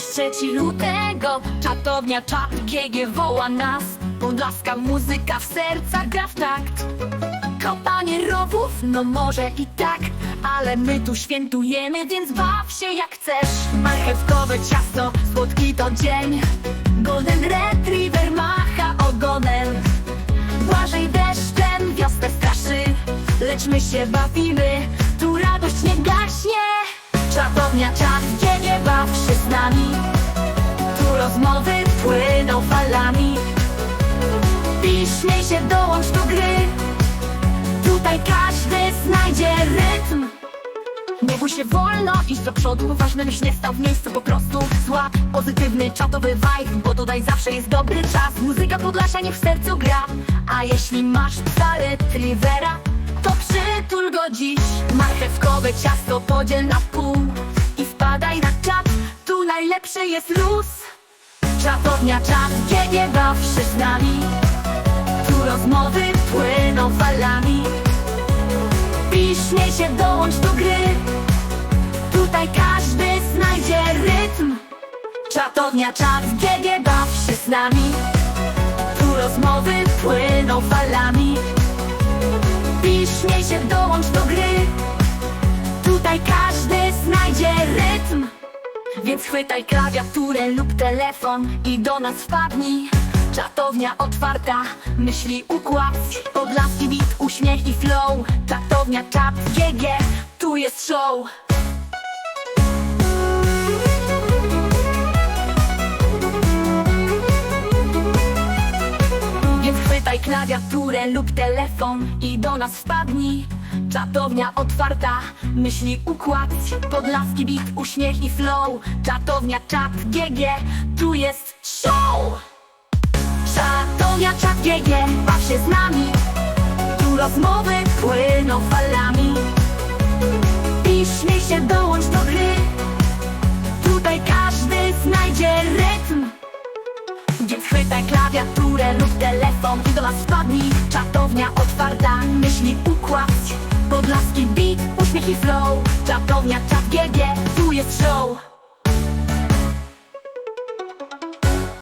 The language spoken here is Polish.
3 lutego Czatownia czat GG woła nas. Podlaska muzyka w sercach gra w takt. Kopanie rowów, no może i tak Ale my tu świętujemy, więc baw się jak chcesz. Marchewkowe ciasto, słodki to dzień. Golden Retriever macha ogonem. Błażej deszczem wiosnę straszy. Lecz my się bawimy, tu radość nie gaśnie. Czatownia czas, płyną falami. Śmiej się, dołącz do gry. Tutaj każdy znajdzie rytm. Nie bój się wolno, iść do przodu. Ważne byś nie stał w miejscu po prostu Złap pozytywny czatowy vibe Bo tutaj zawsze jest dobry czas. Muzyka Podlasia niech w sercu gra A jeśli masz psa retrievera To przytul go dziś. Marchewkowe ciasto podziel na pół I wpadaj na czat. Tu najlepszy jest luz Czatownia czat, GG baw się z nami Tu rozmowy płyną falami. I śmiej się, dołącz do gry. Tutaj każdy znajdzie rytm. Czatownia czat, GG baw się z nami Tu rozmowy płyną falami. I śmiej się, dołącz do gry. Tutaj każdy znajdzie rytm więc chwytaj klawiaturę lub telefon i do nas wpadnij. Czatownia otwarta, myśli układ. Podlaski beat, uśmiech i flow. Czatownia czat, GG, tu jest show klawiaturę lub telefon i do nas wpadnij. Czatownia otwarta, myśli układ. Podlaski beat, uśmiech i flow. Czatownia czat, GG, tu jest show. Czatownia czat, GG, baw się z nami. Tu rozmowy płyną falami. I śmiej się, dołącz do gry chwytaj klawiaturę lub telefon. I do nas wpadnij Czatownia otwarta, myśli układ. Podlaski beat, uśmiech i flow. Czatownia czat GG, tu jest show